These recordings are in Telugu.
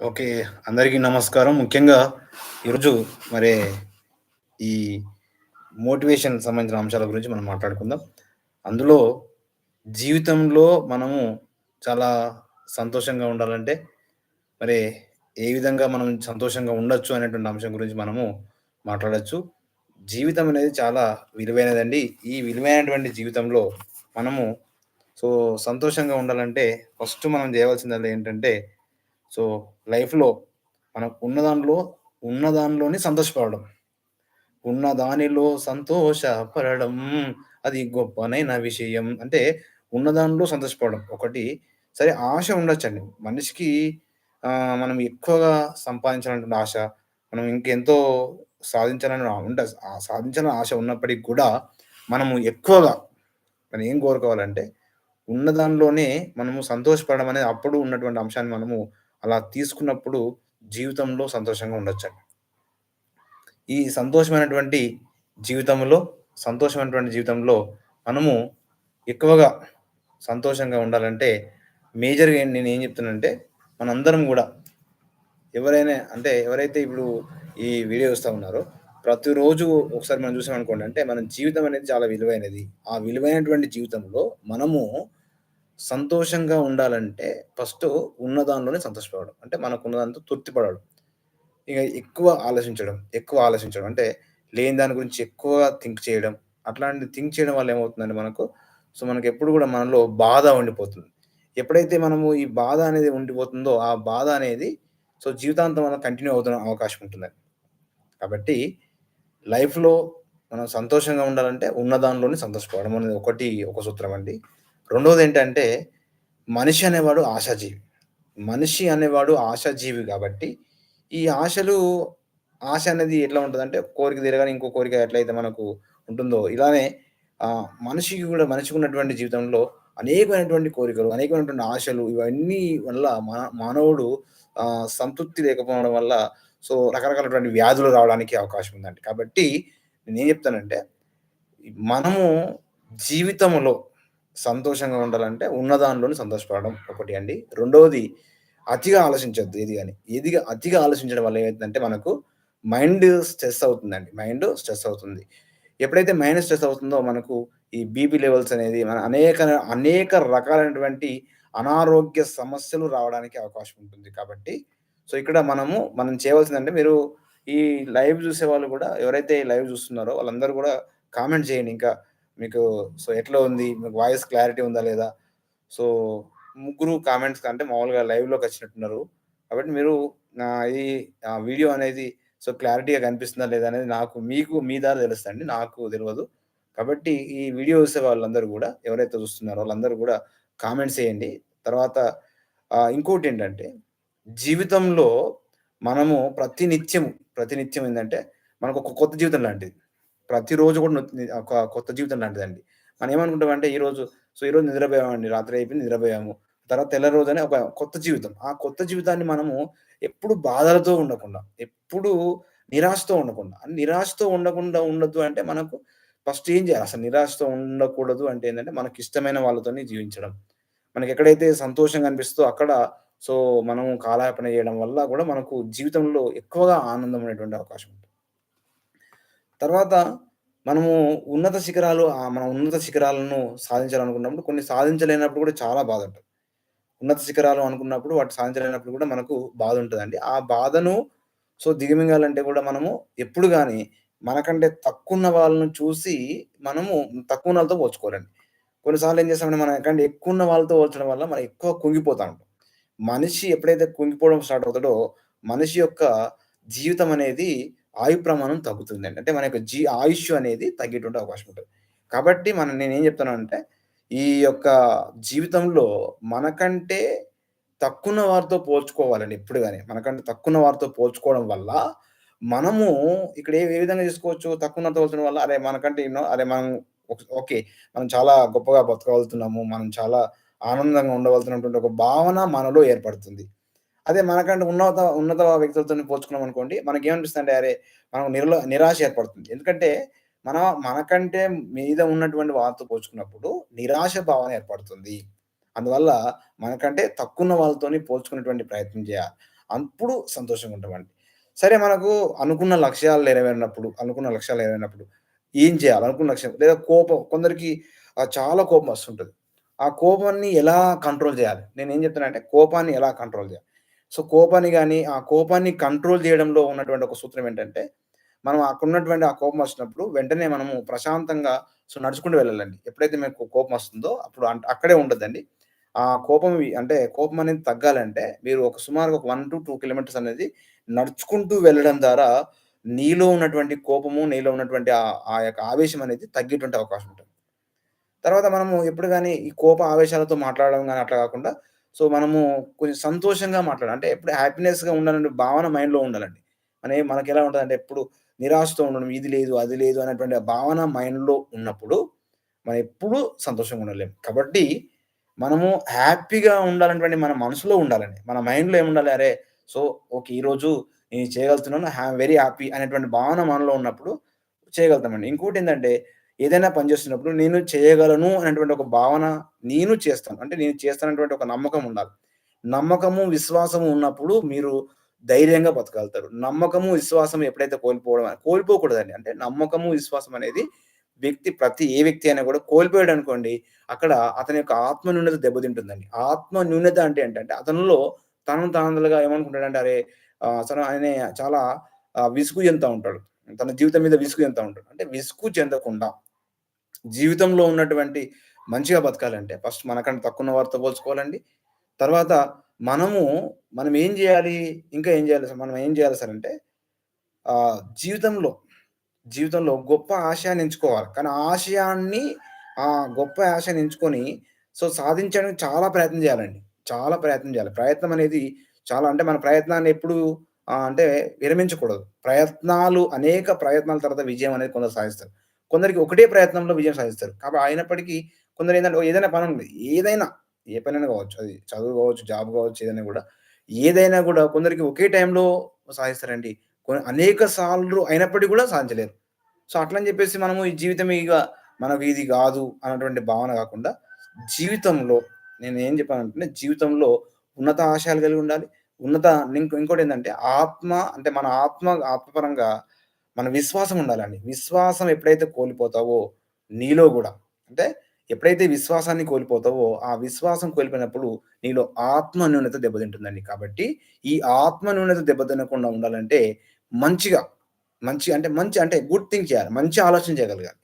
ఓకే. అందరికీ నమస్కారం. ముఖ్యంగా ఈరోజు మరి ఈ మోటివేషన్ సంబంధించిన అంశాల గురించి మనం మాట్లాడుకుందాం. అందులో జీవితంలో మనము చాలా సంతోషంగా ఉండాలంటే, మరి ఏ విధంగా మనం సంతోషంగా ఉండొచ్చు అనేటువంటి అంశం గురించి మనము మాట్లాడచ్చు జీవితం అనేది చాలా విలువైనదండి. ఈ విలువైనటువంటి జీవితంలో మనము సో, సంతోషంగా ఉండాలంటే ఫస్ట్ మనం చేయవలసిందల్లా ఏంటంటే, సో, లైఫ్‌లో మనకు ఉన్న దానిలో ఉన్న దానిలోనే సంతోషపడడం. ఉన్న దానిలో సంతోషపడడం అది గొప్పనైన విషయం. అంటే ఉన్న దానిలో సంతోషపడడం. ఒకటి సరే ఆశ ఉండొచ్చండి. మనిషికి మనం ఎక్కువగా సంపాదించాలనుకున్న ఆశ, మనం ఇంకెంతో సాధించాలని ఉంటది. ఆ సాధించాలని ఆశ ఉన్నప్పటికీ కూడా మనము ఎక్కువగా మనం ఏం కోరుకోవాలంటే ఉన్న దానిలోనే మనము సంతోషపడడం అనేది అప్పుడు ఉన్నటువంటి అంశాన్ని మనము అలా తీసుకున్నప్పుడు జీవితంలో సంతోషంగా ఉండొచ్చండి. ఈ సంతోషమైనటువంటి జీవితంలో సంతోషమైనటువంటి జీవితంలో మనము ఎక్కువగా సంతోషంగా ఉండాలంటే మేజర్‌గా నేను ఏం చెప్తానంటే మనందరం కూడా ఎవరైనా అంటే ఎవరైతే ఇప్పుడు ఈ వీడియో చూస్తా ఉన్నారో ప్రతిరోజు ఒకసారి మనం చూసామనుకోండి అంటే మన జీవితం అనేది చాలా విలువైనది. ఆ విలువైనటువంటి జీవితంలో మనము సంతోషంగా ఉండాలంటే ఫస్ట్ ఉన్న దానిలోనే సంతోషపడడం. అంటే మనకున్న దాంతో తృప్తిపడడం ఇక ఎక్కువ ఆలోచించడం, ఎక్కువ ఆలోచించడం అంటే లేని దాని గురించి ఎక్కువగా థింక్ చేయడం. అట్లాంటి థింక్ చేయడం వల్ల ఏమవుతుందంటే మనకు సో, మనకెప్పుడు గూడా మనలో బాధ ఉండిపోతుంది. ఎప్పుడైతే మనము ఈ బాధ అనేది ఉండిపోతుందో ఆ బాధ అనేది సో, జీవితాంతం మనం కంటిన్యూ అవుతున్న అవకాశం ఉంటుందండి. కాబట్టి లైఫ్‌లో మనం సంతోషంగా ఉండాలంటే ఉన్న దానిలోనే సంతోషపడడం అనేది ఒకటి ఒక సూత్రం అండి. రెండవది ఏంటంటే మనిషి అనేవాడు ఆశాజీవి. మనిషి అనేవాడు ఆశాజీవి కాబట్టి ఈ ఆశలు ఆశ అనేది ఎట్లా ఉంటదంటే కోరిక తిరగని ఇంకో కోరిక ఎట్లయితే మనకు ఉంటుందో ఇలానే ఆహ్, మనిషికి ఉన్నటువంటి జీవితంలో అనేకమైనటువంటి కోరికలు, అనేకమైనటువంటి ఆశలు ఇవన్నీ వల్ల మా మానవుడు సంతృప్తి లేకపోవడం వల్ల సో, రకరకాలటువంటి వ్యాధులు రావడానికి అవకాశం ఉందండి. కాబట్టి నేనేం చెప్తానంటే మనము జీవితంలో సంతోషంగా ఉండాలంటే ఉన్న దానిలోనే సంతోషపడడం ఒకటి అండి. రెండోది అతిగా ఆలోచించద్దు ఏది కానీ ఏదిగా అతిగా ఆలోచించడం వల్ల ఏమైందంటే మనకు మైండ్ స్ట్రెస్ అవుతుందండి. మైండ్ స్ట్రెస్ అవుతుంది. ఎప్పుడైతే మైండ్ స్ట్రెస్ అవుతుందో మనకు ఈ బీపీ లెవెల్స్ అనేది మన అనేక అనేక రకాలైనటువంటి అనారోగ్య సమస్యలు రావడానికి అవకాశం ఉంటుంది. కాబట్టి సో, ఇక్కడ మనము మనం చేయవలసిందంటే మీరు ఈ లైవ్ చూసే వాళ్ళు కూడా ఎవరైతే లైవ్ చూస్తున్నారో వాళ్ళందరూ కూడా కామెంట్ చేయండి. ఇంకా మీకు సో, ఎట్లా ఉంది? మీకు వాయిస్ క్లారిటీ ఉందా లేదా? సో, ముగ్గురు కామెంట్స్ అంటే మామూలుగా లైవ్లోకి వచ్చినట్టున్నారు కాబట్టి మీరు నా ఈ వీడియో అనేది సో, క్లారిటీగా కనిపిస్తుందా లేదా అనేది నాకు మీకు మీ ద్వారా తెలుస్తుంది నాకు తెలియదు కాబట్టి ఈ వీడియో చూసే వాళ్ళందరూ కూడా ఎవరైతే చూస్తున్నారో వాళ్ళందరూ కూడా కామెంట్స్ చేయండి. తర్వాత ఇంకోటి ఏంటంటే జీవితంలో మనము ప్రతినిత్యము, ప్రతినిత్యం ఏంటంటే మనకు ఒక కొత్త జీవితం లాంటిది. ప్రతిరోజు కూడా ఒక కొత్త జీవితం లాంటిదండి. మనం ఏమనుకుంటామంటే ఈరోజు సో, ఈరోజు నిద్రపోయామండి. రాత్రి అయిపోయింది నిద్రపోయాము. తర్వాత తెల్లారి రోజని ఒక కొత్త జీవితం. ఆ కొత్త జీవితాన్ని మనము ఎప్పుడు బాధలతో ఉండకుండా, ఎప్పుడు నిరాశతో ఉండకుండా, నిరాశతో ఉండకుండా ఉండదు అంటే మనకు ఫస్ట్ ఏం చేయాలి? అసలు నిరాశతో ఉండకూడదు అంటే ఏంటంటే మనకి ఇష్టమైన వాళ్ళతోనే జీవించడం. మనకెక్కడైతే సంతోషంగా అనిపిస్తదో అక్కడ సో, మనం కాలయాపన చేయడం వల్ల కూడా మనకు జీవితంలో ఎక్కువగా ఆనందం అనేటువంటి అవకాశం ఉంటుంది. తర్వాత మనము ఉన్నత శిఖరాలు మన ఉన్నత శిఖరాలను సాధించాలనుకున్నప్పుడు కొన్ని సాధించలేనప్పుడు కూడా చాలా బాధ ఉంటుంది ఉన్నత శిఖరాలు అనుకున్నప్పుడు వాటిని సాధించలేనప్పుడు కూడా మనకు బాధ ఉంటుందండి ఆ బాధను సో, దిగమింగాలంటే కూడా మనము ఎప్పుడు కానీ మనకంటే తక్కువున్న వాళ్ళను చూసి మనము తక్కువ వాళ్ళతో పోల్చుకోవాలండి. కొన్నిసార్లు ఏం చేస్తామంటే ఎక్కువ ఉన్న వాళ్ళతో పోల్చడం వల్ల మనం ఎక్కువ కుంగిపోతా ఉంటాం. మనిషి ఎప్పుడైతే కుంగిపోవడం స్టార్ట్ అవుతాడో మనిషి యొక్క జీవితం అనేది ఆయు ప్రమాణం తగ్గుతుందండి. అంటే మన యొక్క జీ ఆయుష్ అనేది తగ్గేటువంటి అవకాశం ఉంటుంది కాబట్టి మనం నేనేం చెప్తానంటే ఈ యొక్క జీవితంలో మనకంటే తక్కువ వారితో పోల్చుకోవాలండి ఎప్పుడు కానీ మనకంటే తక్కువ వారితో పోల్చుకోవడం వల్ల మనము ఇక్కడ ఏ ఏ విధంగా చేసుకోవచ్చు తక్కువున్నతో పోల్చడం వల్ల అరే! మనకంటే ఎన్నో అరే! మనం ఓకే. మనం చాలా గొప్పగా బతకగలుగుతున్నాము. మనం చాలా ఆనందంగా ఉండగలుగుతున్నటువంటి ఒక భావన మనలో ఏర్పడుతుంది. అదే మనకంటే ఉన్నత ఉన్నత వ్యక్తులతోని పోల్చుకున్నామనుకోండి అంటే అరే! మనం నిర్ల నిరాశ ఏర్పడుతుంది. ఎందుకంటే మన మనకంటే మీద ఉన్నటువంటి వాళ్ళతో పోల్చుకున్నప్పుడు నిరాశ భావన ఏర్పడుతుంది. అందువల్ల మనకంటే తక్కువ వాళ్ళతోని పోల్చుకునేటువంటి ప్రయత్నం చేయాలి. అప్పుడు సంతోషంగా ఉంటామండి. సరే మనకు అనుకున్న లక్ష్యాలు నెరవేరినప్పుడు, అనుకున్న లక్ష్యాలు నెరవేరినప్పుడు ఏం చేయాలి? అనుకున్న లక్ష్యం లేదా కోపం కొందరికి చాలా కోపం వస్తుంటుంది ఆ కోపాన్ని ఎలా కంట్రోల్ చేయాలి? నేను ఏం చెప్తానంటే కోపాన్ని ఎలా కంట్రోల్ చేయాలి? సో, కోపాన్ని కానీ ఆ కోపాన్ని కంట్రోల్ చేయడంలో ఉన్నటువంటి ఒక సూత్రం ఏంటంటే, మనం అక్కడున్నటువంటి ఆ కోపం వచ్చినప్పుడు వెంటనే మనము ప్రశాంతంగా సో, నడుచుకుంటూ వెళ్ళాలండి. ఎప్పుడైతే మీకు కోపం వస్తుందో అప్పుడు అక్కడే ఉండదండి ఆ కోపం అంటే కోపం అనేది తగ్గాలంటే మీరు ఒక సుమారుగా ఒక 1-2 కిలోమీటర్స్ అనేది నడుచుకుంటూ వెళ్ళడం ద్వారా నీలో ఉన్నటువంటి కోపము, నీలో ఉన్నటువంటి ఆ యొక్క ఆవేశం అనేది తగ్గేటువంటి అవకాశం ఉంటుంది. తర్వాత మనము ఎప్పుడు కానీ ఈ కోప ఆవేశాలతో మాట్లాడడం కానీ అట్లా కాకుండా, సో, మనము కొంచెం సంతోషంగా మాట్లాడాలి. అంటే ఎప్పుడు హ్యాపీనెస్‌గా ఉండాలనే భావన మైండ్‌లో ఉండాలండి. మన ఉంటుంది అంటే ఎప్పుడు నిరాశతో ఉండడం, ఇది లేదు, అది లేదు అనేటువంటి భావన మైండ్‌లో ఉన్నప్పుడు, మనం ఎప్పుడూ సంతోషంగా ఉండలేము కాబట్టి మనము హ్యాపీగా ఉండాలనేటువంటి మన మనసులో ఉండాలండి. మన మైండ్‌లో ఏముండాలి? అరే! So, okay. ఈరోజు నేను చేయగలుగుతున్నాను. హ్యా వెరీ హ్యాపీ అనేటువంటి భావన మనలో ఉన్నప్పుడు చేయగలుగుతామండి. ఇంకోటి ఏంటంటే ఏదైనా పని చేస్తున్నప్పుడు నేను చేయగలను అనేటువంటి ఒక భావన నేను చేస్తాను. అంటే నేను చేస్తానటువంటి ఒక నమ్మకం ఉండాలి. నమ్మకము, విశ్వాసము ఉన్నప్పుడు మీరు ధైర్యంగా బతకగలుగుతారు. నమ్మకము, విశ్వాసం ఎప్పుడైతే కోల్పోవడం కోల్పోకూడదండి. అంటే నమ్మకము, విశ్వాసం అనేది వ్యక్తి ప్రతి ఏ వ్యక్తి అయినా కూడా కోల్పోయాడు అనుకోండి అక్కడ అతని యొక్క ఆత్మ న్యూనత దెబ్బతింటుందండి. ఆత్మ న్యూనత అంటే ఏంటంటే అతనిలో తనను తానుగా ఏమనుకుంటాడంటే అరే! అతను ఆయన చాలా విసుగు చెందుతా ఉంటాడు. తన జీవితం మీద విసుగు ఎంత ఉంటాడు. అంటే విసుగు చెందకుండా జీవితంలో ఉన్నటువంటి మంచిగా బతకాలంటే ఫస్ట్ మనకంటే తక్కువున్న వారితో పోల్చుకోవాలండి. తర్వాత మనము మనం ఏం చేయాలి ఇంకా ఏం జేయాలి? మనం ఏం చేయాలి సార్ అంటే జీవితంలో, జీవితంలో గొప్ప ఆశయాన్ని ఎంచుకోవాలి. కానీ ఆశయాన్ని ఆ గొప్ప ఆశయాన్ని ఎంచుకొని సో, సాధించడానికి చాలా ప్రయత్నం చేయాలండి చాలా ప్రయత్నం చేయాలి ప్రయత్నం అనేది చాలా అంటే మన ప్రయత్నాన్ని ఎప్పుడు అంటే విరమించకూడదు. ప్రయత్నాలు అనేక ప్రయత్నాల తర్వాత విజయం అనేది కొందరు సాధిస్తారు. కొందరికి ఒకటే ప్రయత్నంలో విజయం సాధిస్తారు. కాబట్టి అయినప్పటికీ కొందరు ఏంటంటే ఏదైనా పనుంది. ఏదైనా ఏ పనైనా కావచ్చు. అది చదువు కావచ్చు, జాబ్ కావచ్చు, ఏదైనా కూడా ఏదైనా కూడా కొందరికి ఒకే టైంలో సాధిస్తారండి. కొన్ని అనేక సార్లు అయినప్పటికీ కూడా సాధించలేరు. సో, అట్లని చెప్పేసి మనము ఈ జీవితం ఇక మనకు ఇది కాదు అన్నటువంటి భావన కాకుండా జీవితంలో నేను ఏం చెప్పానంటే జీవితంలో ఉన్నత ఆశయాలు కలిగి ఉండాలి. ఉన్నత ఇంకోటి ఏంటంటే ఆత్మ అంటే మన ఆత్మ ఆత్మపరంగా మన విశ్వాసం ఉండాలండి. విశ్వాసం ఎప్పుడైతే కోల్పోతావో నీలో కూడా అంటే ఎప్పుడైతే విశ్వాసాన్ని కోల్పోతావో, ఆ విశ్వాసం కోల్పోయినప్పుడు నీలో ఆత్మ న్యూనత దెబ్బతింటుందండి. కాబట్టి ఈ ఆత్మ న్యూనత దెబ్బతినకుండా ఉండాలంటే మంచిగా, మంచి అంటే మంచి అంటే గుడ్ థింక్ చేయాలి. మంచి ఆలోచన చేయగలగాలి.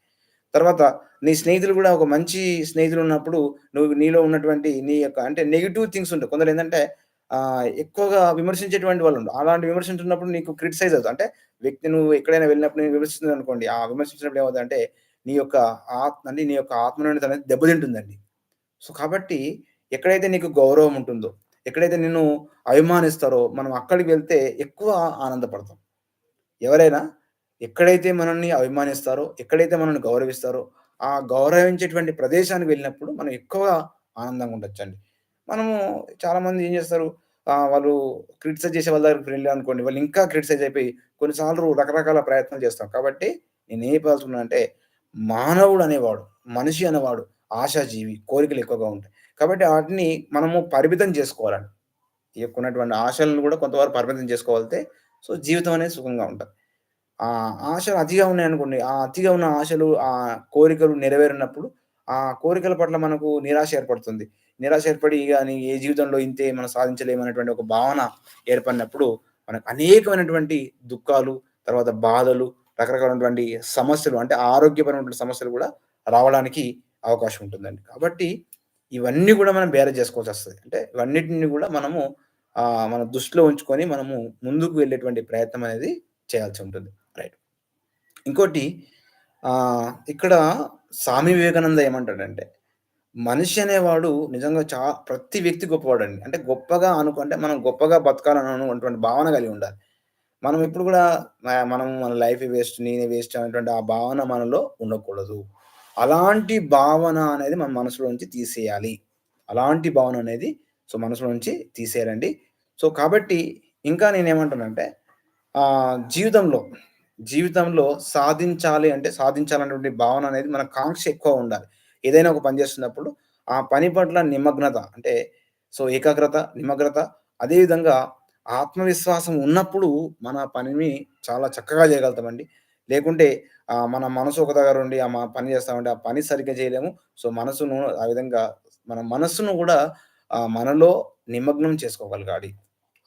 తర్వాత నీ స్నేహితులు కూడా ఒక మంచి స్నేహితులు ఉన్నప్పుడు నువ్వు నీలో ఉన్నటువంటి నీ యొక్క అంటే నెగిటివ్ థింగ్స్ ఉంటాయి. కొందరు ఏంటంటే ఎక్కువగా విమర్శించేటువంటి వాళ్ళుండరు. అలాంటి విమర్శించున్నప్పుడు నీకు క్రిటిసైజ్ అవుతుంది అంటే వ్యక్తి నువ్వు ఎక్కడైనా వెళ్ళినప్పుడు నేను విమర్శిస్తున్నాననుకోండి, ఆ విమర్శించినప్పుడు ఏమవుతుందంటే నీ యొక్క ఆత్మ అంటే నీ యొక్క ఆత్మ న్యూనత అనేది దెబ్బతింటుందండి. సో, కాబట్టి ఎక్కడైతే నీకు గౌరవం ఉంటుందో, ఎక్కడైతే నిన్ను అభిమానిస్తారో మనం అక్కడికి వెళ్తే ఎక్కువ ఆనందపడతాం. ఎవరైనా ఎక్కడైతే మనల్ని అభిమానిస్తారో, ఎక్కడైతే మనల్ని గౌరవిస్తారో, ఆ గౌరవించేటువంటి ప్రదేశానికి వెళ్ళినప్పుడు మనం ఎక్కువగా ఆనందంగా ఉండొచ్చండి. మనము చాలామంది ఏం చేస్తారు వాళ్ళు క్రిటిసైజ్ చేసే వాళ్ళ దగ్గరికి వెళ్ళామనుకోండి, వాళ్ళు ఇంకా క్రిటిసైజ్ అయిపోయి కొన్నిసార్లు రకరకాల ప్రయత్నాలు చేస్తాం. కాబట్టి నేను నేనేం అంటే మానవుడు అనేవాడు, మనిషి అనేవాడు ఆశాజీవి, కోరికలు ఎక్కువగా ఉంటాయి. కాబట్టి వాటిని మనము పరిమితం చేసుకోవాలండి. ఎక్కున్నటువంటి ఆశలను కూడా కొంతవరకు పరిమితం చేసుకోవాలితే సో, జీవితం అనేది సుఖంగా ఉంటుంది ఆ ఆశలు అతిగా ఉన్నాయనుకోండి, ఆ అతిగా ఉన్న ఆశలు, ఆ కోరికలు నెరవేరినప్పుడు, ఆ కోరికల పట్ల మనకు నిరాశ ఏర్పడుతుంది. నిరాశ ఏర్పడి కానీ ఏ జీవితంలో ఇంతే మనం సాధించలేమనేటువంటి ఒక భావన ఏర్పడినప్పుడు, మనకు అనేకమైనటువంటి దుఃఖాలు, తర్వాత బాధలు, రకరకాలైనటువంటి సమస్యలు అంటే ఆరోగ్యపరమైనటువంటి సమస్యలు కూడా రావడానికి అవకాశం ఉంటుందండి. కాబట్టి ఇవన్నీ కూడా మనం బేరేజ్ చేసుకోవాల్సి వస్తుంది అంటే ఇవన్నిటిని కూడా మనము మన దృష్టిలో ఉంచుకొని మనము ముందుకు వెళ్ళేటువంటి ప్రయత్నం అనేది చేయాల్సి ఉంటుంది. రైట్. ఇంకోటి ఇక్కడ స్వామి వివేకానంద ఏమంటాడంటే, మనిషి అనేవాడు నిజంగా చా ప్రతి వ్యక్తి గొప్పవాడండి. అంటే గొప్పగా అనుకుంటే మనం గొప్పగా బతకాలనటువంటి భావన కలిగి ఉండాలి. మనం ఎప్పుడు కూడా మనం మన లైఫ్ వేస్ట్, నేనే వేస్ట్ అనేటువంటి ఆ భావన మనలో ఉండకూడదు. అలాంటి భావన అనేది మన మనసులో నుంచి తీసేయాలి. అలాంటి భావన అనేది సో, మనసులో నుంచి తీసేయాలండి. సో, కాబట్టి ఇంకా నేనేమంటానంటే ఏమంటానంటే జీవితంలో, జీవితంలో సాధించాలి అంటే సాధించాలనేటువంటి భావన అనేది మన కాంక్ష ఎక్కువ ఉండాలి. ఏదైనా ఒక పని చేస్తున్నప్పుడు ఆ పని పట్ల నిమగ్నత అంటే సో, ఏకాగ్రత, నిమగ్నత అదేవిధంగా ఆత్మవిశ్వాసం ఉన్నప్పుడు మన పనిని చాలా చక్కగా చేయగలుగుతామండి. లేకుంటే మన మనసు ఒక దగ్గర ఉండి ఆ మ పని చేస్తామంటే ఆ పని సరిగ్గా చేయలేము. సో, మనసును ఆ విధంగా మన మనస్సును కూడా మనలో నిమగ్నం చేసుకోగలగాలి.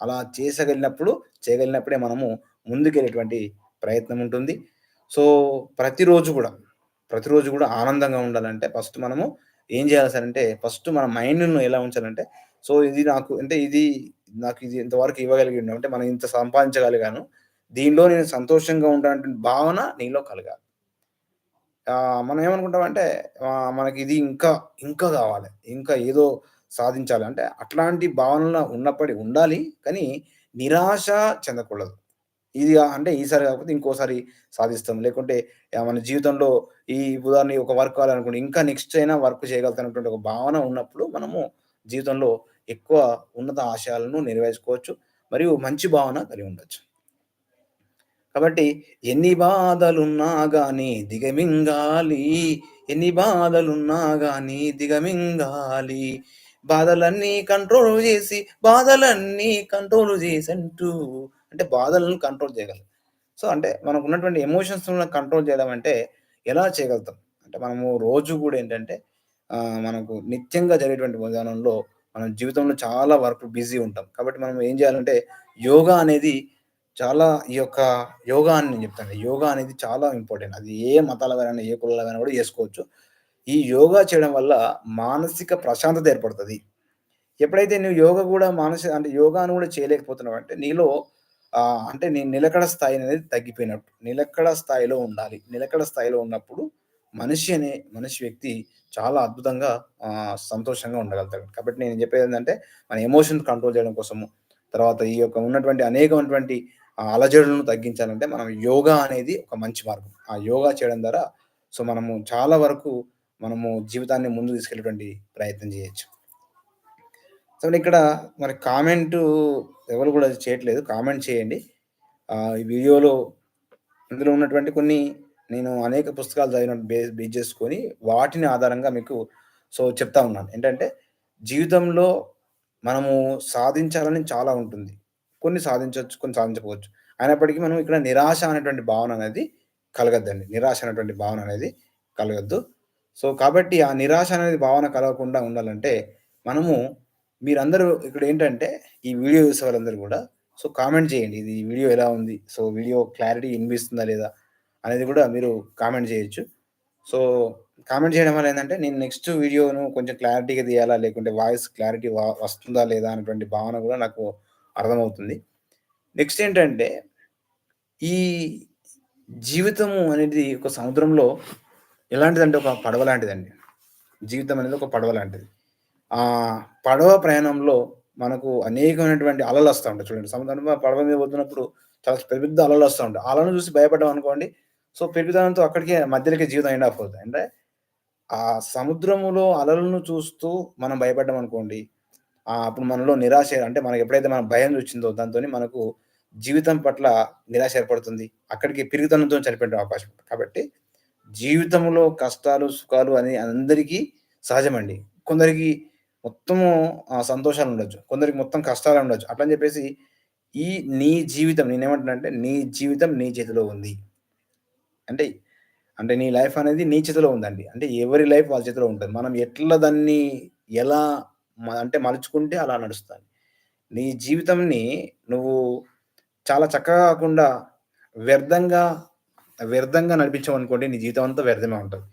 అలా చేసగలిగినప్పుడు చేయగలిగినప్పుడే మనము ముందుకెళ్ళేటువంటి ప్రయత్నం ఉంటుంది. సో, ప్రతిరోజు కూడా ప్రతిరోజు కూడా ఆనందంగా ఉండాలంటే ఫస్ట్ మనము ఏం చేయాలి అంటే ఫస్ట్ మన మైండ్‌ను ఎలా ఉంచాలంటే సో, ఇది నాకు అంటే ఇది నాకు ఇది ఇంతవరకు ఇవ్వగలిగిండు అంటే మనం ఇంత సంపాదించగలిగాను. దీనిలో నేను సంతోషంగా ఉంటానటువంటి భావన నీలో కలగాలి. మనం ఏమనుకుంటామంటే మనకి ఇది ఇంకా, ఇంకా కావాలి ఇంకా ఏదో సాధించాలి. అంటే అట్లాంటి భావనలో ఉన్నప్పటి ఉండాలి. కానీ నిరాశ చెందకూడదు. ఇది అంటే ఈసారి కాకపోతే ఇంకోసారి సాధిస్తాం. లేకుంటే మన జీవితంలో ఈ ఉదాహరణ ఒక వర్క్ కావాలనుకుంటే ఇంకా నెక్స్ట్ అయినా వర్క్ చేయగలుగుతానటువంటి ఒక భావన ఉన్నప్పుడు మనము జీవితంలో ఎక్కువ ఉన్నత ఆశయాలను నెరవేర్చుకోవచ్చు. మరియు మంచి భావన కలిగి ఉండొచ్చు. కాబట్టి ఎన్ని బాధలున్నా గాని దిగమింగాలి. ఎన్ని బాధలున్నా గాని దిగమింగాలి. బాధలన్నీ కంట్రోల్ చేసి బాధలన్నీ కంట్రోల్ చేసి అంటూ అంటే బాధలను కంట్రోల్ చేయగలం. సో, అంటే మనకు ఉన్నటువంటి ఎమోషన్స్‌ను కంట్రోల్ చేయడం అంటే ఎలా చేయగలుగుతాం? అంటే మనము రోజు కూడా ఏంటంటే మనకు నిత్యంగా జరిగేటువంటి విధానంలో మనం జీవితంలో చాలా వరకు బిజీ ఉంటాం. కాబట్టి మనం ఏం చేయాలంటే యోగా అనేది చాలా ఈ యొక్క యోగా అని నేను చెప్తాను. యోగా అనేది చాలా ఇంపార్టెంట్. అది ఏ మతాల ఏ కులాల కూడా చేసుకోవచ్చు. ఈ యోగా చేయడం వల్ల మానసిక ప్రశాంతత ఏర్పడుతుంది ఎప్పుడైతే నువ్వు యోగా కూడా మానసిక అంటే యోగాను గూడా చేయలేకపోతున్నావంటే నీలో అంటే నేను నిలకడ స్థాయి అనేది తగ్గిపోయినట్టు. నిలకడ స్థాయిలో ఉండాలి. నిలకడ స్థాయిలో ఉన్నప్పుడు మనిషి అనే మనిషి వ్యక్తి చాలా అద్భుతంగా సంతోషంగా ఉండగలుగుతాడు. కాబట్టి నేను చెప్పేది ఏంటంటే మన ఎమోషన్స్ కంట్రోల్ చేయడం కోసము, తర్వాత ఈ యొక్క ఉన్నటువంటి అనేకమైనటువంటి అలజడులను తగ్గించాలంటే మనం యోగా అనేది ఒక మంచి మార్గం. ఆ యోగా చేయడం ద్వారా సో, మనము చాలా వరకు మనము జీవితాన్ని ముందు తీసుకెళ్ళేటువంటి ప్రయత్నం చేయొచ్చు. సో, ఇక్కడ మరి కామెంటు ఎవరు కూడా చేయట్లేదు. కామెంట్ చేయండి. ఈ వీడియోలో ఇందులో ఉన్నటువంటి కొన్ని నేను అనేక పుస్తకాలు చదివిన బేస్ బేస్ చేసుకొని వాటిని ఆధారంగా మీకు సో, చెప్తా ఉన్నాను. ఏంటంటే జీవితంలో మనము సాధించాలని చాలా ఉంటుంది. కొన్ని సాధించవచ్చు కొన్ని సాధించకపోవచ్చు. అయినప్పటికీ మనం ఇక్కడ నిరాశ అనేటువంటి భావన అనేది కలగద్దండి. నిరాశ అనేటువంటి భావన అనేది కలగద్దు సో, కాబట్టి ఆ నిరాశ అనేది భావన కలగకుండా ఉండాలంటే మనము మీరందరూ ఇక్కడేంటంటే ఈ వీడియో చూసే వాళ్ళందరూ కూడా సో, కామెంట్ చేయండి. ఇది వీడియో ఎలా ఉంది? సో, వీడియో క్లారిటీ వినిపిస్తుందా లేదా? అనేది కూడా మీరు కామెంట్ చేయొచ్చు. సో, కామెంట్ చేయడం వల్ల ఏంటంటే నేను నెక్స్ట్ వీడియోను కొంచెం క్లారిటీగా తీయాలా? లేకుంటే వాయిస్ క్లారిటీ వస్తుందా లేదా? అనేటువంటి భావన కూడా నాకు అర్థమవుతుంది. నెక్స్ట్ ఏంటంటే ఈ జీవితము అనేది ఒక సముద్రంలో ఎలాంటిదంటే ఒక పడవ లాంటిదండి. జీవితం అనేది ఒక పడవ లాంటిది. ఆ పడవ ప్రయాణంలో మనకు అనేకమైనటువంటి అలలు వస్తూ ఉంటాయి చూడండి. సముద్రంలో పడవ మీద పోతున్నప్పుడు చాలా పెద్ద అలలు వస్తూ ఉంటాయి. అలను చూసి భయపడ్డామనుకోండి, సో, పెరుగుదనంతో అక్కడికే మధ్యలోకి జీవితం ఎండ్ ఆఫ్ అవుతుంది అంటే ఆ సముద్రములో అలలను చూస్తూ మనం భయపడ్డామనుకోండి, ఆహ్, అప్పుడు మనలో నిరాశ అంటే మనకు ఎప్పుడైతే మన భయం వచ్చిందో దాంతోని మనకు జీవితం పట్ల నిరాశ ఏర్పడుతుంది. అక్కడికి పెరుగుతనంతో చనిపోయే అవకాశం కాబట్టి జీవితంలో కష్టాలు, సుఖాలు అని అందరికీ సహజమండి. కొందరికి మొత్తము సంతోషాలు ఉండొచ్చు. కొందరికి మొత్తం కష్టాలు ఉండొచ్చు. అట్లని చెప్పేసి ఈ నీ జీవితం నేనేమంటున్నానంటే నీ జీవితం నీ చేతిలో ఉంది. అంటే, అంటే నీ లైఫ్ అనేది నీ చేతిలో ఉందండి. అంటే ఎవరి లైఫ్ వాళ్ళ చేతిలో ఉంటుంది. మనం ఎట్లా దాన్ని ఎలా మ అంటే మలుచుకుంటే అలా నడుస్తుంది. నీ జీవితంని నువ్వు చాలా చక్కగా కాకుండా వ్యర్థంగా, వ్యర్థంగా నడిపించావు అనుకోండి నీ జీవితం అంతా వ్యర్థమే ఉంటుంది.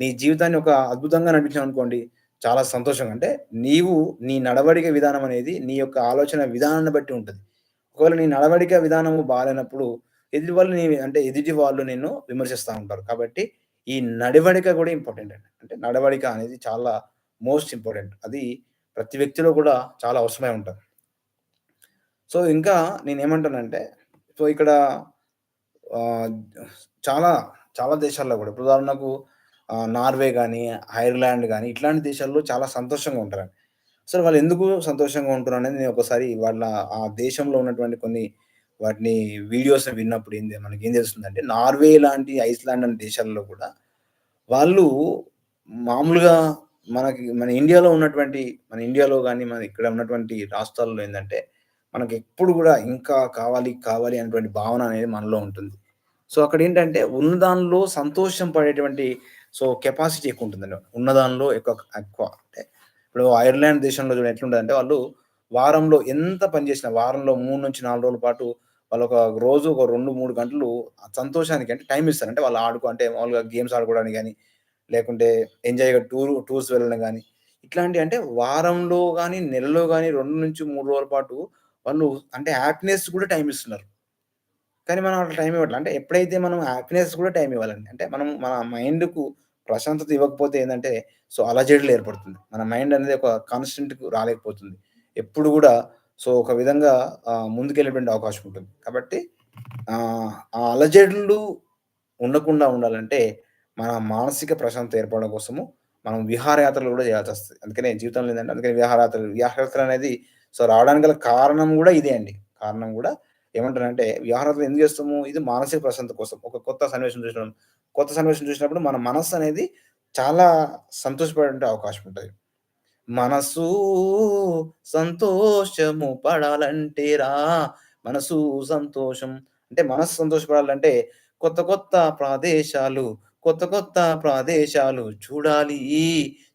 నీ జీవితాన్ని ఒక అద్భుతంగా నడిపించావనుకోండి చాలా సంతోషంగా అంటే నీవు నీ నడవడిక విధానం అనేది నీ యొక్క ఆలోచన విధానాన్ని బట్టి ఉంటుంది ఒకవేళ నీ నడవడిక విధానము బాగాలేనప్పుడు ఎదుటి వాళ్ళు నీ అంటే ఎదుటి వాళ్ళు నిన్ను విమర్శిస్తూ ఉంటారు. కాబట్టి ఈ నడవడిక కూడా ఇంపార్టెంట్ అండి. అంటే నడవడిక అనేది చాలా మోస్ట్ ఇంపార్టెంట్. అది ప్రతి వ్యక్తిలో కూడా చాలా అవసరమై ఉంటుంది సో, ఇంకా నేను ఏమంటానంటే సో, ఇక్కడ చాలా, చాలా దేశాల్లో కూడా ఇప్పుడు ఉదాహరణకు నార్వే కానీ ఐర్లాండ్ కానీ ఇట్లాంటి దేశాల్లో చాలా సంతోషంగా ఉంటారండి. అసలు వాళ్ళెందుకు సంతోషంగా ఉంటున్నారనేది నేను ఒకసారి వాళ్ళ ఆ దేశంలో ఉన్నటువంటి కొన్ని వాటిని వీడియోస్ విన్నప్పుడు ఏంది మనకి ఏం తెలుస్తుందంటే నార్వే లాంటి, ఐస్‌లాండ్ లాంటి దేశాల్లో కూడా వాళ్ళు మామూలుగా మనకి మన ఇండియాలో ఉన్నటువంటి మన ఇండియాలో కానీ మన ఇక్కడ ఉన్నటువంటి రాష్ట్రాల్లో ఏంటంటే మనకి ఎప్పుడు కూడా ఇంకా కావాలి, కావాలి అనేటువంటి భావన అనేది మనలో ఉంటుంది. సో, అక్కడేంటంటే ఉన్న దానిలో సంతోషం పడేటువంటి సో, కెపాసిటీ ఎక్కువుంటుందండి. ఉన్న దానిలో ఎక్కువ ఎక్కువ అంటే ఇప్పుడు ఐర్లాండ్ దేశంలో చూడండి అంటే వాళ్ళు వారంలో ఎంత పని చేసినా వారంలో 3-4 రోజుల పాటు వాళ్ళు ఒక రోజు ఒక 2, 3 గంటలు సంతోషానికి అంటే టైం ఇస్తారు. అంటే వాళ్ళు ఆడుకో అంటే మామూలుగా గేమ్స్ ఆడుకోవడానికి కానీ లేకుంటే ఎంజాయ్‌గా టూర్ టూర్స్ వెళ్ళడం కానీ ఇట్లాంటి అంటే వారంలో కానీ నెలలో కానీ రెండు నుంచి మూడు రోజుల పాటు వాళ్ళు అంటే హ్యాపీనెస్ కూడా టైం ఇస్తున్నారు. కానీ మనం అట్లా టైం ఇవ్వట్లే. అంటే ఎప్పుడైతే మనం హ్యాపీనెస్ కూడా టైం ఇవ్వాలండి. అంటే మనం మన మైండ్‌కు ప్రశాంతత ఇవ్వకపోతే ఏంటంటే సో, అలజడులు ఏర్పడుతుంది. మన మైండ్ అనేది ఒక కాన్స్టెంట్కి రాలేకపోతుంది. ఎప్పుడు కూడా సో, ఒక విధంగా ఆహ్, ముందుకెళ్ళేటువంటి అవకాశం ఉంటుంది. కాబట్టి ఆ అలజడులు ఉండకుండా ఉండాలంటే మన మానసిక ప్రశాంతత ఏర్పడడం కోసము మనం విహారయాత్రలు కూడా చేయాల్సి వస్తుంది అందుకనే జీవితంలో ఏంటంటే అందుకని విహారయాత్రలు విహారయాత్రలనేది సో, రావడానికి గల కారణం కూడా ఇదే అండి. కారణం కూడా ఏమంటారంటే విహారయాత్రలు ఎందుకు చేస్తాము? ఇది మానసిక ప్రశాంతత కోసం. ఒక కొత్త సన్నివేశం చూసినాం కొత్త సన్నివేశం చూసినప్పుడు మన మనస్సనేది చాలా సంతోషపడే అవకాశం ఉంటుంది మనసు సంతోషము పడాలంటే రా మనసు సంతోషం అంటే మనసు సంతోషపడాలంటే కొత్త కొత్త ప్రదేశాలు, కొత్త కొత్త ప్రదేశాలు చూడాలి,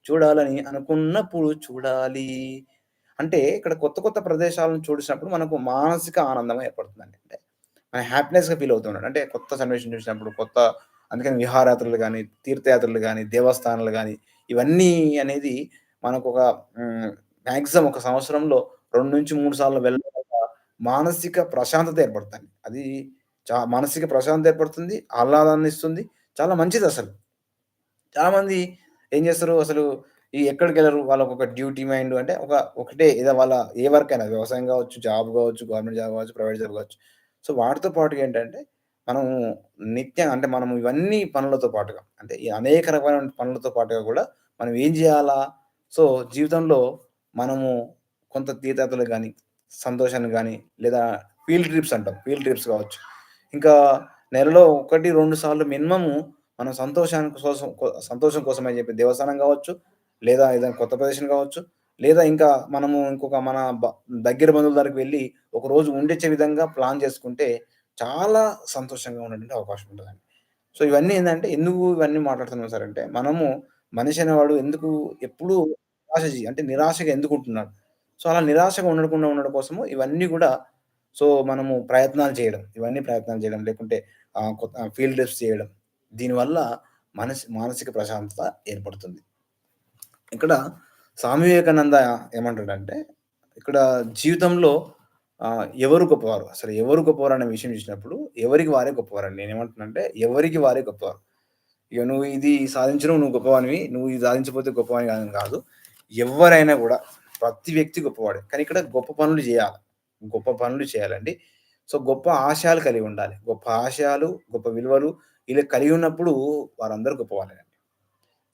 చూడాలని అనుకున్నప్పుడు చూడాలి. అంటే ఇక్కడ కొత్త కొత్త ప్రదేశాలను చూసినప్పుడు మనకు మానసిక ఆనందం ఏర్పడుతుందండి. అంటే మన హ్యాపీనెస్‌గా ఫీల్ అవుతున్నాడు అంటే కొత్త సన్నివేశం చూసినప్పుడు కొత్త అందుకని విహారయాత్రలు కానీ తీర్థయాత్రలు కానీ దేవస్థానాలు కానీ ఇవన్నీ అనేది మనకొక ఒక మ్యాక్సిమం ఒక సంవత్సరంలో 2-3 సార్లు వెళ్ళడం మానసిక ప్రశాంతత ఏర్పడుతుంది అది చా మానసిక ప్రశాంతత ఏర్పడుతుంది. ఆహ్లాదాన్ని ఇస్తుంది. చాలా మంచిది అసలు చాలామంది ఏం చేస్తారు అసలు ఈ ఎక్కడికి వెళ్ళరు వాళ్ళకు ఒక డ్యూటీ మైండ్ అంటే ఒక ఒకటే ఏదో వాళ్ళ ఏ వర్క్ అయినా వ్యవసాయం కావచ్చు జాబ్ కావచ్చు గవర్నమెంట్ జాబ్ కావచ్చు ప్రైవేట్ జాబ్ కావచ్చు సో, వాటితో పాటు ఏంటంటే మనము నిత్యం అంటే మనము ఇవన్నీ పనులతో పాటుగా అంటే ఈ అనేక రకమైన పనులతో పాటుగా కూడా మనం ఏం చేయాలా సో, జీవితంలో మనము కొంత తీర్థాతలు కానీ సంతోషాన్ని కానీ లేదా ఫీల్డ్ ట్రిప్స్ అంటాం. ఫీల్డ్ ట్రిప్స్ కావచ్చు. ఇంకా నెలలో 1, 2 సార్లు మినిమము మనం సంతోషానికి కోసం సంతోషం సంతోషం కోసమని చెప్పి దేవస్థానం కావచ్చు లేదా ఏదైనా కొత్త ప్రదేశం కావచ్చు లేదా ఇంకా మనము ఇంకొక మన బ దగ్గర బంధువుల దగ్గరికి వెళ్ళి ఒకరోజు ఉండిచ్చే విధంగా ప్లాన్ చేసుకుంటే చాలా సంతోషంగా ఉండేటువంటి అవకాశం ఉంటుందండి సో, ఇవన్నీ ఏంటంటే ఎందుకు ఇవన్నీ మాట్లాడుతున్నాం సార్ అంటే మనము మనిషి అనేవాడు ఎందుకు ఎప్పుడూ నిరాశ జీ అంటే నిరాశగా ఎందుకుంటున్నాడు? సో, అలా నిరాశగా ఉండకుండా ఉండడం కోసము ఇవన్నీ గూడా సో, మనము ప్రయత్నాలు చేయడం. ఇవన్నీ ప్రయత్నాలు చేయడం. లేకుంటే ఆహ్, కొత్త ఫీల్డ్ ట్రిప్స్ చేయడం. దీనివల్ల మనసి మానసిక ప్రశాంతత ఏర్పడుతుంది. ఇక్కడ స్వామి వివేకానంద ఏమంటాడంటే ఇక్కడ జీవితంలో ఎవరు గొప్పవారు? అసలు ఎవరు గొప్పవారు అనే విషయం చూసినప్పుడు ఎవరికి వారే గొప్పవారండి. నేనేమంటున్నానంటే ఎవరికి వారే గొప్పవారు. ఇక నువ్వు ఇది సాధించడం నువ్వు గొప్పవానివి. నువ్వు ఇది సాధించకపోతే గొప్పవాని కాదని కాదు. ఎవ్వరైనా కూడా ప్రతి వ్యక్తి గొప్పవాడే. కానీ ఇక్కడ గొప్ప పనులు చేయాలి గొప్ప పనులు చేయాలండి. సో, గొప్ప ఆశయాలు కలిగి ఉండాలి. గొప్ప ఆశయాలు, గొప్ప విలువలు ఇలా కలిగి ఉన్నప్పుడు వారందరూ గొప్పవాళ్ళేనండి.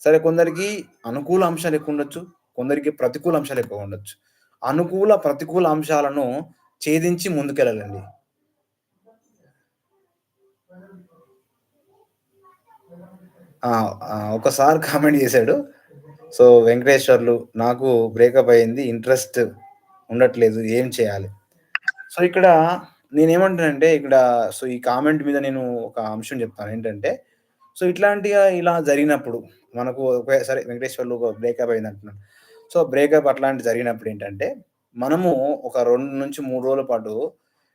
సరే కొందరికి అనుకూల అంశాలు ఎక్కువ ఉండొచ్చు కొందరికి ప్రతికూల అంశాలు ఎక్కువ ఉండొచ్చు. అనుకూల, ప్రతికూల అంశాలను ఛేదించి ముందుకెళ్ళాలండి. ఒకసారి కామెంట్ చేశాడు సో, వెంకటేశ్వర్లు నాకు బ్రేకప్ అయింది. ఇంట్రెస్ట్ ఉండట్లేదు. ఏం చేయాలి? సో, ఇక్కడ నేనేమంటానంటే ఇక్కడ సో, ఈ కామెంట్ మీద నేను ఒక అంశం చెప్తాను. ఏంటంటే సో, ఇట్లాంటిగా ఇలా జరిగినప్పుడు మనకు ఒకే సరే వెంకటేశ్వర్లు బ్రేకప్ అయిందంటున్నాడు. సో, బ్రేకప్ అట్లాంటి జరిగినప్పుడు ఏంటంటే మనము ఒక 2-3 రోజుల పాటు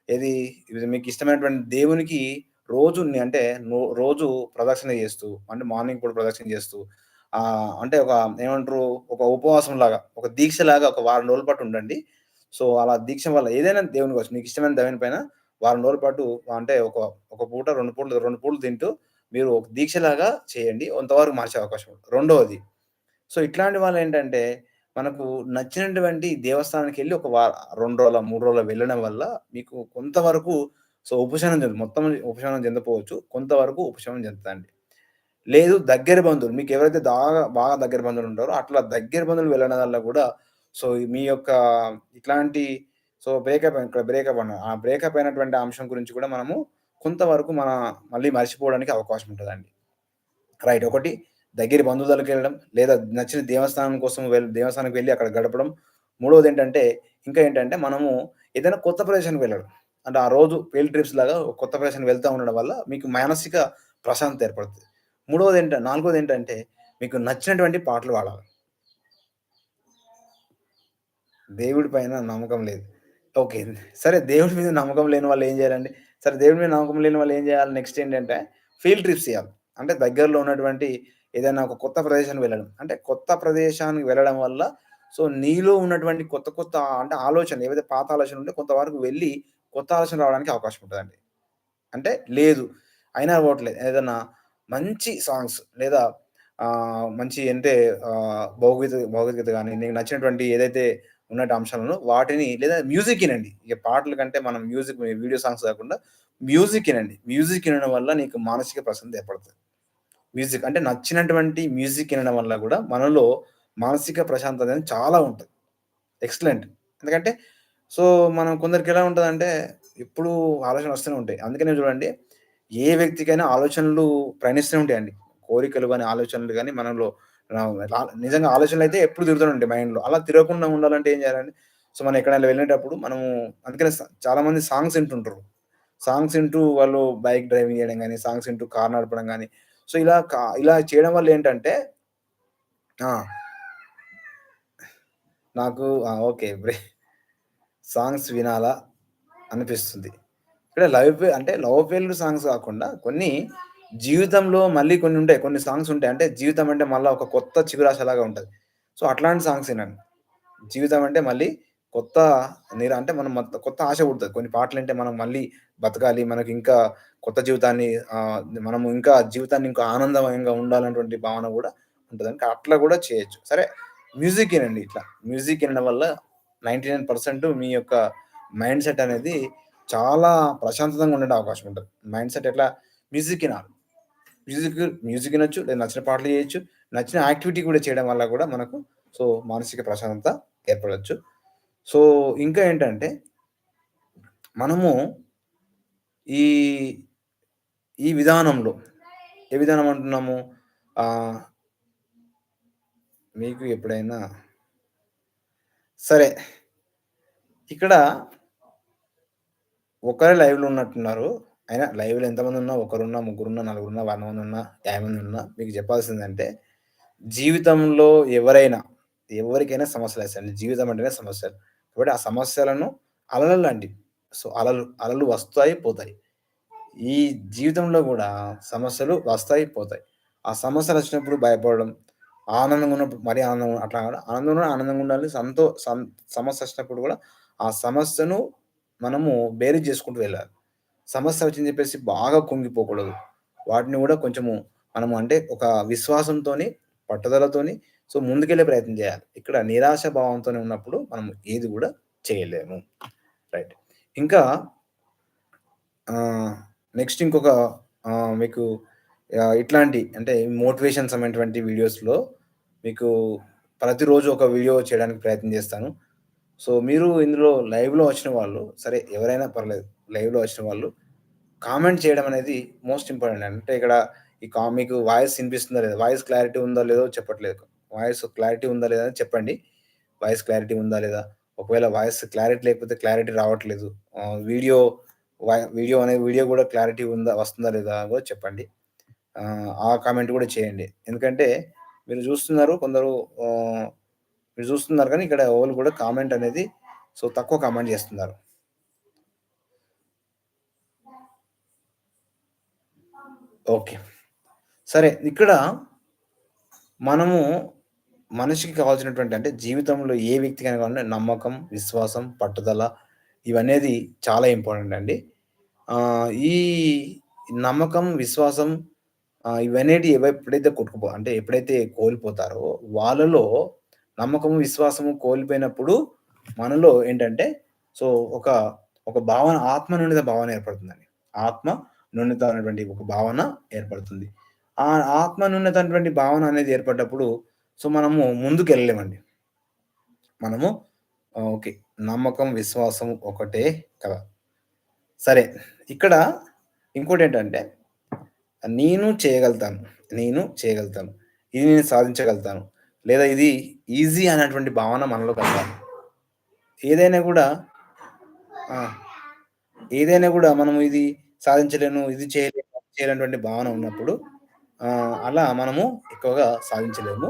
ఏది ఇది మీకు ఇష్టమైనటువంటి దేవునికి రోజు ని అంటే నో రోజు ప్రదక్షిణ చేస్తూ అంటే మార్నింగ్ పూట ప్రదక్షిణ చేస్తూ ఆహ్, అంటే ఒక ఏమంటారు ఒక ఉపవాసంలాగా, ఒక దీక్షలాగా ఒక వారం రోజుల పాటు ఉండండి. సో, అలా దీక్ష వల్ల ఏదైనా దేవుని కోసం మీకు ఇష్టమైన దేవుని పైన వారం రోజుల పాటు అంటే ఒక ఒక పూట, 2 పూటలు 2 పూటలు తింటూ మీరు ఒక దీక్షలాగా చేయండి. కొంతవరకు మార్చే అవకాశం రెండవది సో, ఇట్లాంటి వాళ్ళేంటంటే మనకు నచ్చినటువంటి దేవస్థానానికి వెళ్ళి ఒక వార రెండు రోజుల, మూడు రోజుల వెళ్ళడం వల్ల మీకు కొంతవరకు సో, ఉపశమనం చెందు మొత్తం ఉపశమనం చెందకపోవచ్చు. కొంతవరకు ఉపశమనం చెందుతండి లేదు దగ్గర బంధువులు మీకు ఎవరైతే బాగా బాగా దగ్గర బంధువులు ఉంటారో అట్లా దగ్గర బంధువులు వెళ్ళడం వల్ల కూడా సో, మీ యొక్క ఇట్లాంటి సో, బ్రేకప్ ఇక్కడ బ్రేకప్ అన్న ఆ బ్రేకప్ అయినటువంటి అంశం గురించి కూడా మనము కొంతవరకు మన మళ్ళీ మర్చిపోవడానికి అవకాశం ఉంటుందండి రైట్. ఒకటి దగ్గర బంధువులకు వెళ్ళడం లేదా నచ్చిన దేవస్థానం కోసం వెళ్ళి దేవస్థానానికి వెళ్ళి అక్కడ గడపడం. మూడవది ఏంటంటే ఇంకా ఏంటంటే మనము ఏదైనా కొత్త ప్రదేశానికి వెళ్ళడం. అంటే ఆ రోజు ఫీల్డ్ ట్రిప్స్ లాగా కొత్త ప్రదేశానికి వెళ్తూ ఉండడం వల్ల మీకు మానసిక ప్రశాంతత ఏర్పడుతుంది మూడవది ఏంట నాలుగోది ఏంటంటే మీకు నచ్చినటువంటి పాటలు పాడాలి. దేవుడి పైన నమ్మకం లేదు. ఓకే. సరే దేవుడి మీద నమ్మకం లేని వాళ్ళు ఏం చేయాలండి? సరే దేవుడి మీద నమ్మకం లేని వాళ్ళు ఏం చేయాలి? నెక్స్ట్ ఏంటంటే ఫీల్డ్ ట్రిప్స్ చేయాలి. అంటే దగ్గరలో ఉన్నటువంటి ఏదైనా ఒక కొత్త ప్రదేశానికి వెళ్ళడం. అంటే కొత్త ప్రదేశానికి వెళ్ళడం వల్ల సో నీలో ఉన్నటువంటి కొత్త కొత్త అంటే ఆలోచన ఏవైతే పాత ఆలోచనలు ఉంటే కొంతవరకు వెళ్ళి కొత్త ఆలోచన రావడానికి అవకాశం ఉంటుందండి. అంటే లేదు అయినా పోవట్లేదు ఏదైనా మంచి సాంగ్స్ లేదా మంచి అంటే భౌగీత భౌగోళికత కానీ నీకు నచ్చినటువంటి ఏదైతే ఉన్నటి అంశాలను వాటిని లేదా మ్యూజిక్ వినండి. ఇక పాటల కంటే మనం మ్యూజిక్ వీడియో సాంగ్స్ కాకుండా మ్యూజిక్ వినండి. మ్యూజిక్ వినడం వల్ల నీకు మానసిక ప్రశాంతత ఏర్పడుతుంది. మ్యూజిక్ అంటే నచ్చినటువంటి మ్యూజిక్ వినడం వల్ల కూడా మనలో మానసిక ప్రశాంతత అనేది చాలా ఉంటుంది ఎక్సలెంట్. ఎందుకంటే సో మనం కొందరికి ఎలా ఉంటుంది అంటే ఎప్పుడూ ఆలోచనలు వస్తూనే ఉంటాయి. అందుకనే చూడండి ఏ వ్యక్తికైనా ఆలోచనలు ప్రయాణిస్తూనే ఉంటాయండి. కోరికలు కానీ ఆలోచనలు కానీ మనలో నిజంగా ఆలోచనలు అయితే ఎప్పుడు తిరుగుతూనే ఉంటాయి మైండ్‌లో. అలా తిరగకుండా ఉండాలంటే ఏం చేయాలండి? సో మనం ఎక్కడైనా వెళ్ళేటప్పుడు మనము అందుకనే చాలా చాలామంది సాంగ్స్ వింటుంటారు సాంగ్స్ వింటూ వాళ్ళు బైక్ డ్రైవింగ్ చేయడం కానీ సాంగ్స్ వింటూ కార్ నడపడం కానీ సో ఇలా కా ఇలా చేయడం వల్ల ఏంటంటే నాకు ఓకే. బ్రే సాంగ్స్ వినాలా అనిపిస్తుంది. ఇక్కడ లవ్ అంటే లవ్ ఫెయిల్యూర్ సాంగ్స్ కాకుండా కొన్ని జీవితంలో మళ్ళీ కొన్ని ఉంటాయి. కొన్ని సాంగ్స్ ఉంటాయి. అంటే జీవితం అంటే మళ్ళీ ఒక కొత్త చిగురాశలాగా ఉంటుంది సో అట్లాంటి సాంగ్స్ వినండి జీవితం అంటే మళ్ళీ కొత్త నిర అంటే మనం కొత్త ఆశ పుడతది. కొన్ని పాటలు అంటే మనం మళ్ళీ బతకాలి. మనకి ఇంకా కొత్త జీవితాన్ని మనము ఇంకా జీవితాన్ని ఇంకా ఆనందమయంగా ఉండాలన్నటువంటి భావన కూడా ఉంటుంది అంటే అట్లా కూడా చేయొచ్చు. సరే మ్యూజిక్ వినండి ఇట్లా. మ్యూజిక్ వినడం వల్ల 99% మీ యొక్క మైండ్ సెట్ అనేది చాలా ప్రశాంతంగా ఉండే అవకాశం ఉంటుంది మైండ్ సెట్ ఎట్లా మ్యూజిక్ వినాలి మ్యూజిక్ మ్యూజిక్ వినొచ్చు లేదా నచ్చిన పాటలు చేయొచ్చు. నచ్చిన యాక్టివిటీ కూడా చేయడం వల్ల కూడా మనకు సో మానసిక ప్రశాంతత ఏర్పడవచ్చు సో ఇంకా ఏంటంటే మనము ఈ ఈ విధానంలో ఏ విధానం అంటున్నాము? మీకు ఎప్పుడైనా సరే. ఇక్కడ ఒకరే లైవ్‌లో ఉన్నట్టున్నారు. అయినా లైవ్‌లో ఎంతమంది ఉన్నా ఒకరున్నా, ముగ్గురున్నా, నలుగురున్నా, 100 మందున్నా, 50 మందున్నా మీకు చెప్పాల్సిందంటే జీవితంలో ఎవరైనా, ఎవరికైనా సమస్యలు వేస్తాయండి జీవితం అంటేనే సమస్యలు. కాబట్టి ఆ సమస్యలను అలలు లాంటివి. సో అలలు, అలలు వస్తాయి, పోతాయి. ఈ జీవితంలో కూడా సమస్యలు వస్తాయి, పోతాయి. ఆ సమస్యలు వచ్చినప్పుడు భయపడడం, ఆనందంగా ఉన్నప్పుడు మరీ ఆనందంగా అట్లా కాకుండా ఆనందంగా ఆనందంగా ఉండాలి. సంతో సం సమస్యొచ్చినప్పుడు కూడా ఆ సమస్యను మనము బేరీ చేసుకుంటూ వెళ్ళాలి. సమస్య వచ్చింది చెప్పేసి బాగా కుంగిపోకూడదు. వాటిని కూడా కొంచెము మనము అంటే ఒక విశ్వాసంతోని, పట్టుదలతోని సో ముందుకెళ్ళే ప్రయత్నం చేయాలి. ఇక్కడ నిరాశ భావంతోనే ఉన్నప్పుడు మనం ఏది కూడా చేయలేము. రైట్. ఇంకా నెక్స్ట్ ఇంకొక మీకు ఇట్లాంటి అంటే మోటివేషన్ సంబంధించినటువంటి వీడియోస్‌లో మీకు ప్రతిరోజు ఒక వీడియో చేయడానికి ప్రయత్నం చేస్తాను. సో మీరు ఇందులో లైవ్‌లో వచ్చిన వాళ్ళు సరే ఎవరైనా పర్లేదు. లైవ్‌లో వచ్చిన వాళ్ళు కామెంట్ చేయడం అనేది మోస్ట్ ఇంపార్టెంట్. అంటే ఇక్కడ ఈ కా మీకు వాయిస్ వినిపిస్తుందో లేదా? వాయిస్ క్లారిటీ ఉందో లేదో చెప్పట్లేదు. వాయిస్ క్లారిటీ ఉందా లేదా చెప్పండి. వాయిస్ క్లారిటీ ఉందా లేదా? ఒకవేళ వాయిస్ క్లారిటీ లేకపోతే క్లారిటీ రావట్లేదు. వీడియో వీడియో అనే వీడియో కూడా క్లారిటీ ఉందా? వస్తుందా లేదా? కూడా చెప్పండి. ఆ కామెంట్ కూడా చేయండి. ఎందుకంటే మీరు చూస్తున్నారు కొందరు మీరు చూస్తున్నారు కానీ ఇక్కడ ఓవర్ కూడా కామెంట్ అనేది సో తక్కువ కామెంట్ చేస్తున్నారు. ఓకే. సరే ఇక్కడ మనము మనిషికి కావాల్సినటువంటి అంటే జీవితంలో ఏ వ్యక్తికైనా కావాలంటే నమ్మకం, విశ్వాసం, పట్టుదల ఇవనేది చాలా ఇంపార్టెంట్ అండి. ఆహ్, ఈ నమ్మకం, విశ్వాసం ఆహ్, ఇవనేటివి ఎవ ఎప్పుడైతే కొట్టుకుపో అంటే ఎప్పుడైతే కోల్పోతారో వాళ్ళలో నమ్మకము, విశ్వాసము కోల్పోయినప్పుడు మనలో ఏంటంటే సో ఒక, ఒక భావన ఆత్మ నుండిత భావన ఏర్పడుతుందండి. ఆత్మ న్యూనత అనేటువంటి ఒక భావన ఏర్పడుతుంది. ఆ ఆత్మ న్యూనత అనేటువంటి భావన అనేది ఏర్పడ్డప్పుడు సో మనము ముందుకు వెళ్ళలేమండి మనము ఓకే. నమ్మకం, విశ్వాసం ఒకటే కదా! సరే. ఇక్కడ ఇంకోటి ఏంటంటే నేను చేయగలుగుతాను. నేను చేయగలుగుతాను. ఇది నేను సాధించగలుగుతాను. లేదా ఇది ఈజీ అనేటువంటి భావన మనలో కలగాలి. ఏదైనా కూడా ఏదైనా కూడా మనము ఇది సాధించలేను, ఇది చేయలేను, చేయలేనటువంటి భావన ఉన్నప్పుడు అలా మనము ఎక్కువగా సాధించలేము.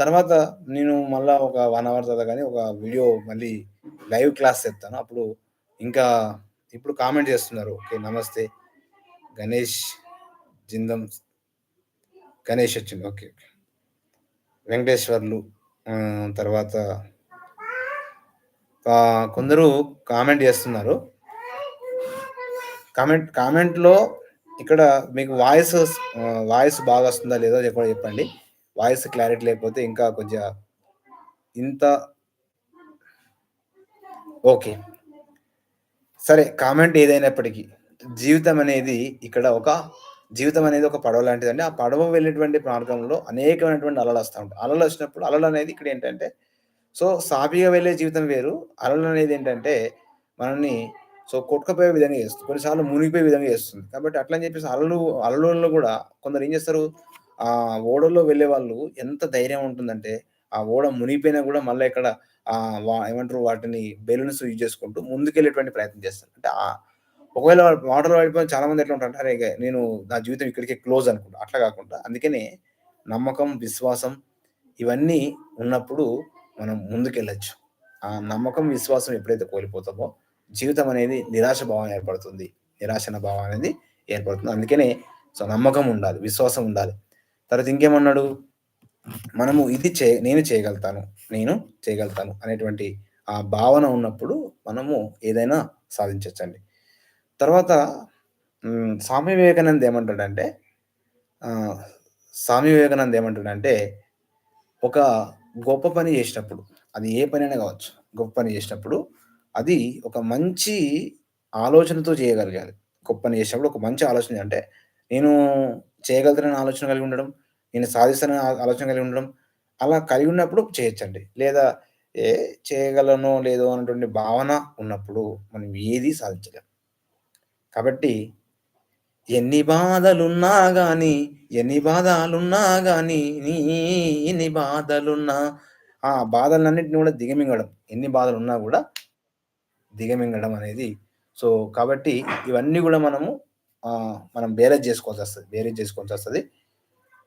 తర్వాత నేను మళ్ళా ఒక వన్ అవర్ తర్వాత కానీ ఒక వీడియో మళ్ళీ లైవ్ క్లాస్ చెప్తాను. అప్పుడు ఇంకా ఇప్పుడు కామెంట్ చేస్తున్నారు. ఓకే. నమస్తే. గణేష్ జిందం గణేష్ వచ్చింది ఓకే. ఓకే. వెంకటేశ్వర్లు తర్వాత కొందరు కామెంట్ చేస్తున్నారు. కామెంట్ కామెంట్‌లో ఇక్కడ మీకు వాయిస్ వాయిస్ బాగా వస్తుందా లేదో కూడా చెప్పండి. వాయిస్ క్లారిటీ లేకపోతే ఇంకా కొంచెం ఇంత ఓకే. సరే కామెంట్ ఏదైనప్పటికీ జీవితం అనేది ఇక్కడ ఒక జీవితం అనేది ఒక పడవ లాంటిదండి. ఆ పడవ వెళ్ళేటువంటి మార్గంలో అనేకమైనటువంటి అలలు వస్తూ ఉంటాయి. అలలు వచ్చినప్పుడు అలలు అనేది ఇక్కడ ఏంటంటే సో, సాఫీగా వెళ్ళే జీవితం వేరు. అలలు అనేది ఏంటంటే మనల్ని సో, కొట్టుకుపోయే విధంగా చేస్తుంది. కొన్నిసార్లు మునిగిపోయే విధంగా చేస్తుంది. కాబట్టి అట్లని చెప్పేసి అలలు అలలలో కూడా కొందరు ఏం చేస్తారు ఆ ఓడలో వెళ్ళేవాళ్ళు ఎంత ధైర్యం ఉంటుందంటే ఆ ఓడ మునిగిపోయినా కూడా మళ్ళీ ఇక్కడ ఆ ఏమంటారు వాటిని బెలూన్స్ యూజ్ చేసుకుంటూ ముందుకెళ్ళేటువంటి ప్రయత్నం చేస్తారు. అంటే ఒకవేళ వాటర్‌లో పడిపోయిన చాలామంది ఎట్లా ఉంటారంటే అరే! నేను నా జీవితం ఇక్కడికే క్లోజ్ అనుకుంటా. అట్లా కాకుండా అందుకనే నమ్మకం, విశ్వాసం ఇవన్నీ ఉన్నప్పుడు మనం ముందుకెళ్ళొచ్చు. ఆ నమ్మకం, విశ్వాసం ఎప్పుడైతే కోల్పోతామో జీవితం అనేది నిరాశ భావం ఏర్పడుతుంది. నిరాశన భావం అనేది ఏర్పడుతుంది. అందుకనే సో, నమ్మకం ఉండాలి. విశ్వాసం ఉండాలి. తర్వాత ఇంకేమన్నాడు? మనము ఇది చే నేను చేయగలుగుతాను. నేను చేయగలుగుతాను అనేటువంటి ఆ భావన ఉన్నప్పుడు మనము ఏదైనా సాధించవచ్చండి తర్వాత స్వామి వివేకానంద్ ఏమంటాడంటే స్వామి వివేకానంద్ ఏమంటాడంటే ఒక గొప్ప పని చేసినప్పుడు అది ఏ పని అయినా కావచ్చు. గొప్ప పని చేసినప్పుడు అది ఒక మంచి ఆలోచనతో చేయగలగాలి. గొప్ప పని చేసినప్పుడు ఒక మంచి ఆలోచన అంటే నేను చేయగలుగుతానని ఆలోచన కలిగి ఉండడం, నేను సాధిస్తానని ఆలోచన కలిగి ఉండడం, అలా కలిగి ఉన్నప్పుడు చేయొచ్చండి. లేదా ఏ చేయగలనో లేదో అనేటువంటి భావన ఉన్నప్పుడు మనం ఏది సాధించలేం. కాబట్టి ఎన్ని బాధలున్నా గాని, ఎన్ని బాధలున్నా గాని, ఎన్ని బాధలున్నా ఆ బాధలన్నిటిని కూడా దిగమింగడం. ఎన్ని బాధలు ఉన్నా కూడా దిగమింగడం అనేది సో, కాబట్టి ఇవన్నీ కూడా మనము మనం బేరేజ్ చేసుకోవాల్సి వస్తుంది బేరేజ్ చేసుకోవాల్సి వస్తుంది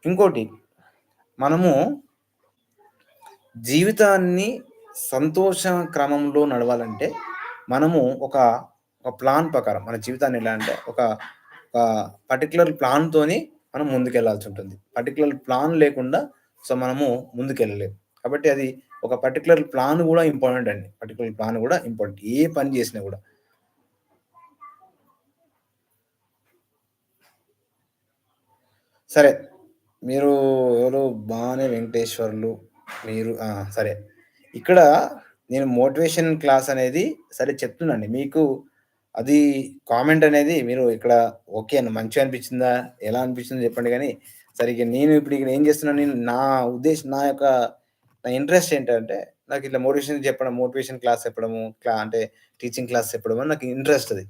ఇంకోటి మనము జీవితాన్ని సంతోష క్రమంలో నడవాలంటే మనము ఒక, ఒక ప్లాన్ ప్రకారం మన జీవితాన్ని ఎలా అంటే ఒక పర్టికులర్ ప్లాన్‌తోని మనం ముందుకెళ్ళాల్సుంటుంది. పర్టికులర్ ప్లాన్ లేకుండా సో, మనము ముందుకెళ్ళలేము కాబట్టి అది ఒక పర్టిక్యులర్ ప్లాన్ కూడా ఇంపార్టెంట్ అండి. పర్టికులర్ ప్లాన్ కూడా ఇంపార్టెంట్. ఏ పని చేసినా కూడా సరే. మీరు ఎవరు బానే వెంకటేశ్వర్లు మీరు ఆ! సరే. ఇక్కడ నేను మోటివేషన్ క్లాస్ అనేది సరే చెప్తున్నానండి. మీకు అది కామెంట్ అనేది మీరు ఇక్కడ ఓకే. మంచిగా అనిపించిందా? ఎలా అనిపించిందో చెప్పండి గానీ, సరిగ్గా నేను ఇప్పుడు ఇక్కడ ఏం చేస్తున్నాను నేను నా ఉద్దేశం నా యొక్క నా ఇంట్రెస్ట్ ఏంటంటే నాకు ఇట్లా మోటివేషన్ చెప్పడం, మోటివేషన్ క్లాస్ చెప్పడము, క్లా అంటే టీచింగ్ క్లాస్ చెప్పడం అని నాకు ఇంట్రెస్ట్ అది.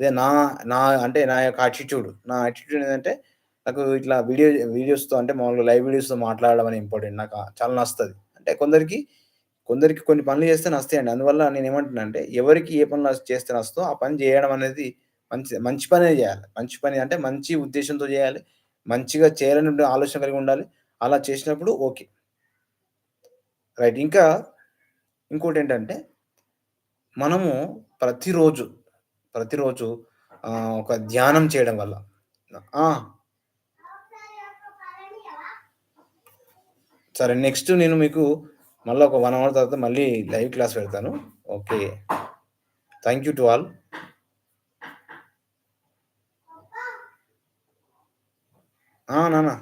అదే నా నా అంటే నా యొక్క యాటిట్యూడ్. నా యాటిట్యూడ్ ఏంటంటే నాకు ఇట్లా వీడియో వీడియోస్‌తో అంటే మామూలుగా లైవ్ వీడియోస్‌తో మాట్లాడడం అనేది ఇంపార్టెంట్. నాకు చాలా నస్తుంది అంటే కొందరికి, కొందరికి కొన్ని పనులు చేస్తే నస్తాయండి అందువల్ల నేను ఏమంటానంటే ఎవరికి ఏ పనులు చేస్తే నస్తో ఆ పని చేయడం అనేది మంచి మంచి పనే చేయాలి. మంచి పని అంటే మంచి ఉద్దేశంతో చేయాలి. మంచిగా చేయాలనే ఆలోచన కలిగి ఉండాలి. అలా చేసినప్పుడు ఓకే. రైట్. ఇంకా ఇంకోటి ఏంటంటే మనము ప్రతిరోజు, ప్రతిరోజు ఒక ధ్యానం చేయడం వల్ల ఆ! సరే నెక్స్ట్ నేను మీకు మళ్ళా ఒక వన్ అవర్ తర్వాత మళ్ళీ లైవ్ క్లాస్ పెడతాను. Okay. Thank you to all. నానా